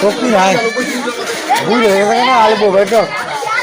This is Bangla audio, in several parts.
শক্তি নাই বুঝে গেছে না আলবো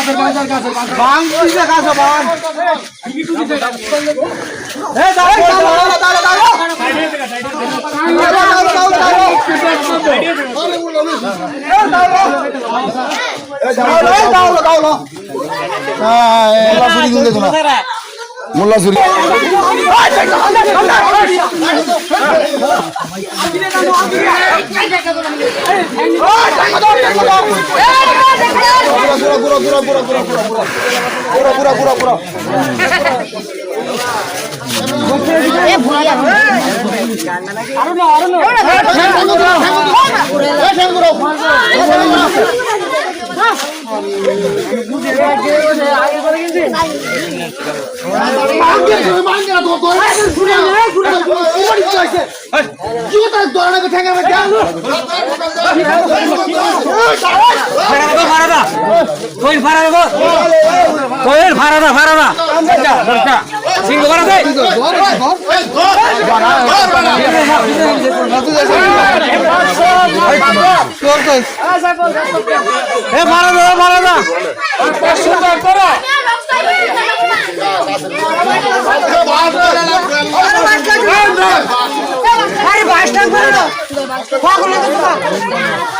গাছের মোল্লা চুরি মোল্লা চুরি পুরা পুরা পুরা পুরা পুরা পুরা পুরা পুরা পুরা পুরা ফারাদা কই ফারা গো কই ফারা না ফারা না দরকা সিংহ ফারা দে এ ফারা দে ফারা না সুন্দর করো আরে ভাষণ করো পাগল হয়ে